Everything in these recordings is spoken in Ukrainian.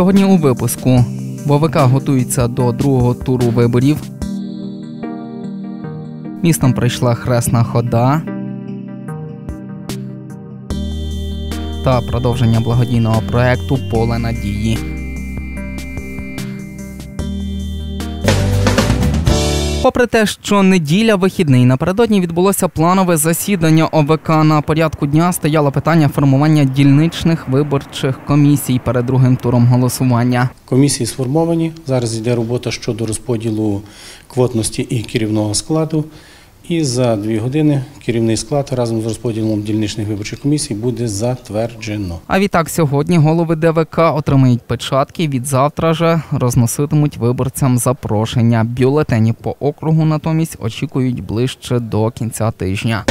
Сьогодні у випуску ВВК готується до другого туру виборів. Містом прийшла хресна хода. Та продовження благодійного проекту Поле надії. Попри те, що неділя вихідний, напередодні відбулося планове засідання ОВК. На порядку дня стояло питання формування дільничних виборчих комісій перед другим туром голосування. Комісії сформовані. Зараз йде робота щодо розподілу квотності і керівного складу. І за дві години керівний склад разом з розподілом дільничних виборчих комісій буде затверджено. А відтак сьогодні голови ДВК отримають печатки. Від завтра же розноситимуть виборцям запрошення. Бюлетені по округу натомість очікують ближче до кінця тижня.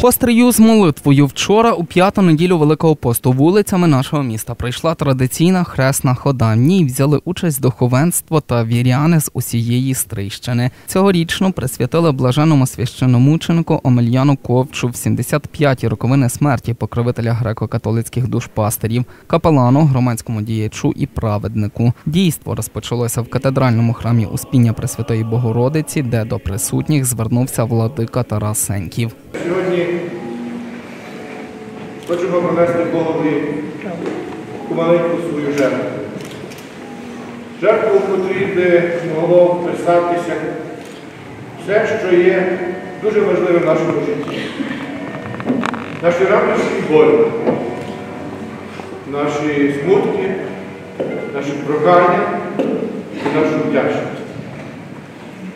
Пострію з молитвою вчора у п'яту неділю Великого посту вулицями нашого міста прийшла традиційна хресна хода. В ній взяли участь духовенство та віряни з усієї Стрийщини. Цьогорічно присвятили блаженному священомученику Омельяну Ковчу в 75-ті роковини смерті покровителя греко-католицьких душпастерів, капелану, громадському діячу і праведнику. Дійство розпочалося в катедральному храмі Успіння Пресвятої Богородиці, де до присутніх звернувся владика Тарас Сеньків. Сьогодні хочемо принести Богові таку маленьку свою жертву. Жертву, котрій би могло вписатися все, що є дуже важливим в нашому житті. Наші радості і болі, наші смутки, наші прохання і нашу вдячність.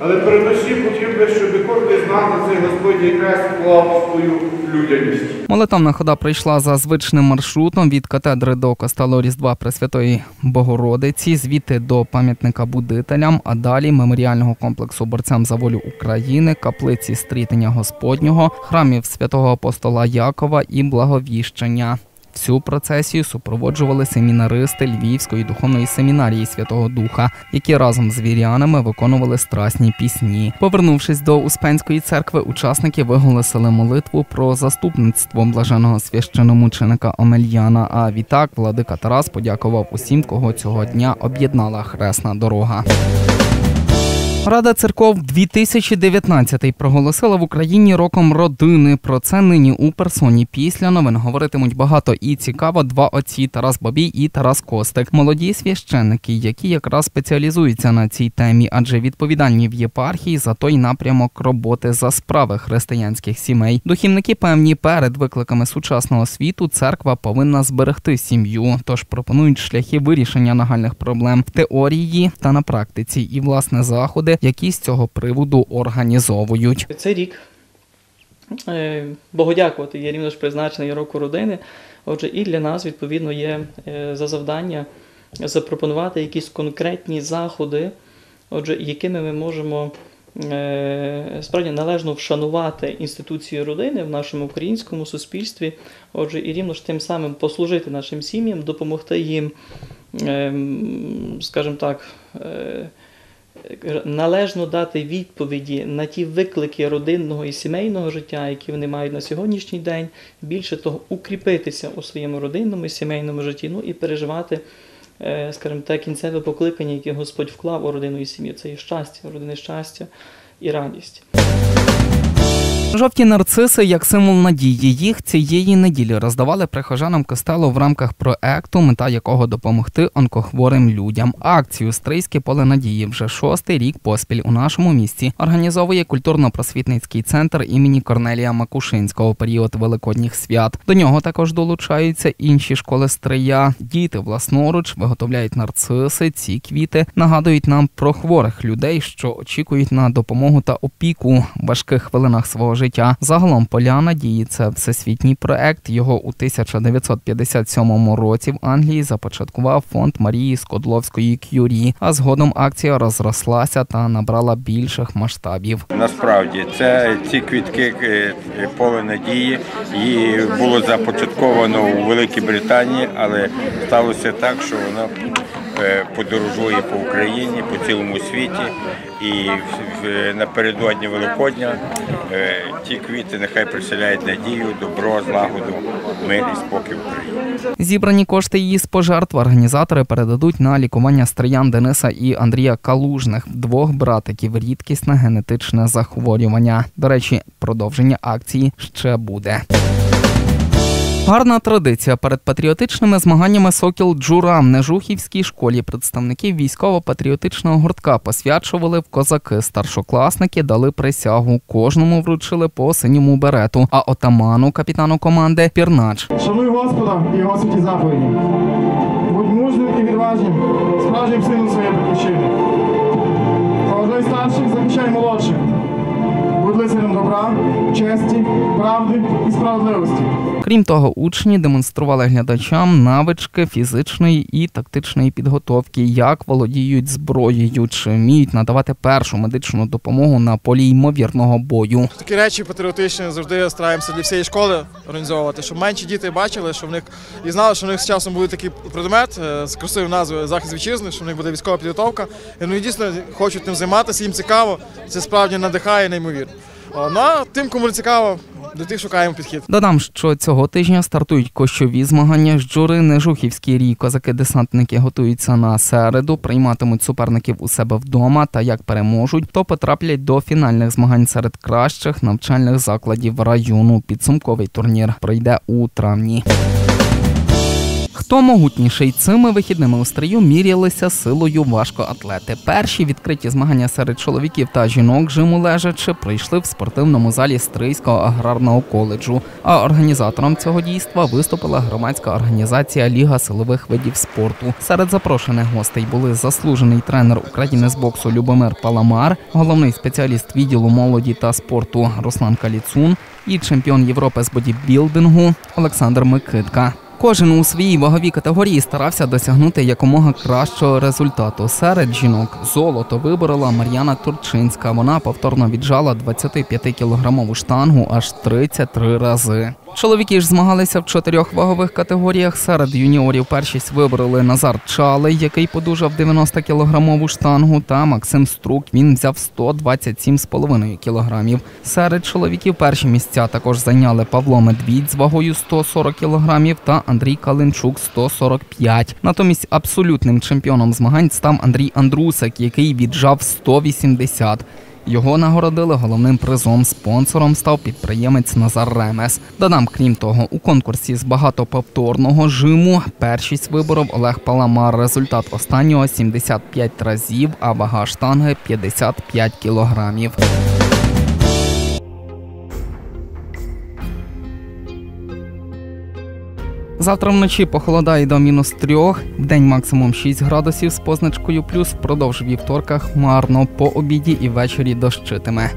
Але передусім хотів би, щоб кожен з нас на цей Господній хрест вклав свою людяність. Молитовна хода прийшла за звичним маршрутом від катедри до костелу Різдва Пресвятої Богородиці, звідти до пам'ятника будителям, а далі меморіального комплексу борцям за волю України, каплиці стрітення Господнього, храмів святого апостола Якова і благовіщення. Всю процесію супроводжували семінаристи Львівської духовної семінарії Святого Духа, які разом з вірянами виконували страсні пісні. Повернувшись до Успенської церкви, учасники виголосили молитву про заступництво блаженого священомученика Омельяна. А відтак владика Тарас подякував усім, кого цього дня об'єднала хресна дорога. Рада церков 2019 проголосила в Україні роком родини. Про це нині у персоні після новин говоритимуть багато і цікаво два отці Тарас Бабій і Тарас Костик. Молоді священники, які якраз спеціалізуються на цій темі, адже відповідальні в єпархії за той напрямок роботи за справи християнських сімей. Духівники певні перед викликами сучасного світу церква повинна зберегти сім'ю, тож пропонують шляхи вирішення нагальних проблем в теорії та на практиці, і власне заходи які з цього приводу організовують. Цей рік е, Богодякувати є рівно ж призначений року родини. Отже, і для нас відповідно є е, за завдання запропонувати якісь конкретні заходи, отже, якими ми можемо е, справді належно вшанувати інституції родини в нашому українському суспільстві. Отже, і рівно ж тим самим послужити нашим сім'ям, допомогти їм, ем, скажімо так належно дати відповіді на ті виклики родинного і сімейного життя, які вони мають на сьогоднішній день, більше того, укріпитися у своєму родинному і сімейному житті, ну і переживати, е, скажімо так, кінцеве покликання, яке Господь вклав у родину і сім'ю. Це і щастя, родини щастя і радість. Жовті нарциси як символ надії. Їх цієї неділі роздавали прихожанам костелу в рамках проекту, мета якого допомогти онкохворим людям. Акцію Стрийське поле надії вже шостий рік поспіль у нашому місті організовує культурно-просвітницький центр імені Корнелія Макушинського період великодніх свят. До нього також долучаються інші школи Стрия. Діти власноруч виготовляють нарциси. Ці квіти нагадують нам про хворих людей, що очікують на допомогу та опіку в важких хвилинах свого життя життя. Загалом поля надії це всесвітній проект. Його у 1957 році в Англії започаткував фонд Марії Скодловської Кюрі. А згодом акція розрослася та набрала більших масштабів. Насправді це ці квітки е, поле надії і було започатковано у Великій Британії, але сталося так, що вона е, подорожує по Україні, по цілому світі. І напередодні Великодня е, ті квіти нехай приселяють надію, добро, злагоду, мир і спокій Україні. Зібрані кошти її з пожертв організатори передадуть на лікування стріян Дениса і Андрія Калужних, двох братиків, рідкісне генетичне захворювання. До речі, продовження акції ще буде. Гарна традиція перед патріотичними змаганнями Сокіл Джура в Нежухівській школі представників військово-патріотичного гуртка посвячували в козаки. Старшокласники дали присягу. Кожному вручили по синьому берету, а отаману капітану команди Пірнач Шануй Господа і його святі заповіді. Будь мужним і відважним, справжнім сином своєї батьківщини. Поважай старших, захищай молодших. Будь лицарем добра, честі, правди і справедливості. Крім того, учні демонстрували глядачам навички фізичної і тактичної підготовки, як володіють зброєю, чи вміють надавати першу медичну допомогу на полі ймовірного бою. Такі речі патріотичні завжди стараємося для всієї школи організовувати, щоб менші діти бачили, що в них і знали, що в них з часом буде такий предмет е, з красивою назвою Захист вітчизни, що в них буде військова підготовка. І вони дійсно хочуть тим займатися, їм цікаво. Це справді надихає неймовірно. Ну тим, кому цікаво, до тих шукаємо підхід. Додам, що цього тижня стартують кощові змагання з джури Нежухівський рій. Козаки-десантники готуються на середу, прийматимуть суперників у себе вдома. Та як переможуть, то потраплять до фінальних змагань серед кращих навчальних закладів району. Підсумковий турнір пройде у травні. Хто могутніший цими вихідними у стрію мірялися силою важкоатлети. Перші відкриті змагання серед чоловіків та жінок жиму лежачи прийшли в спортивному залі Стрийського аграрного коледжу. А організатором цього дійства виступила громадська організація Ліга силових видів спорту. Серед запрошених гостей були заслужений тренер України з боксу Любомир Паламар, головний спеціаліст відділу молоді та спорту Руслан Каліцун і чемпіон Європи з бодібілдингу Олександр Микитка. Кожен у своїй ваговій категорії старався досягнути якомога кращого результату. Серед жінок золото виборола Мар'яна Турчинська. Вона повторно віджала 25-кілограмову штангу аж 33 рази. Чоловіки ж змагалися в чотирьох вагових категоріях. Серед юніорів першість вибороли Назар Чалий, який подужав 90-кілограмову штангу, та Максим Струк. Він взяв 127,5 кілограмів. Серед чоловіків перші місця також зайняли Павло Медвідь з вагою 140 кілограмів та Андрій Калинчук 145. Натомість абсолютним чемпіоном змагань став Андрій Андрусик, який віджав 180. Його нагородили головним призом. Спонсором став підприємець Назар Ремес. Додам, крім того, у конкурсі з багатоповторного жиму першість виборов Олег Паламар. Результат останнього 75 разів, а вага штанги 55 кілограмів. Завтра вночі похолодає до мінус трьох, вдень максимум 6 градусів з позначкою плюс, впродовж вівторка хмарно, по обіді і ввечері дощитиме.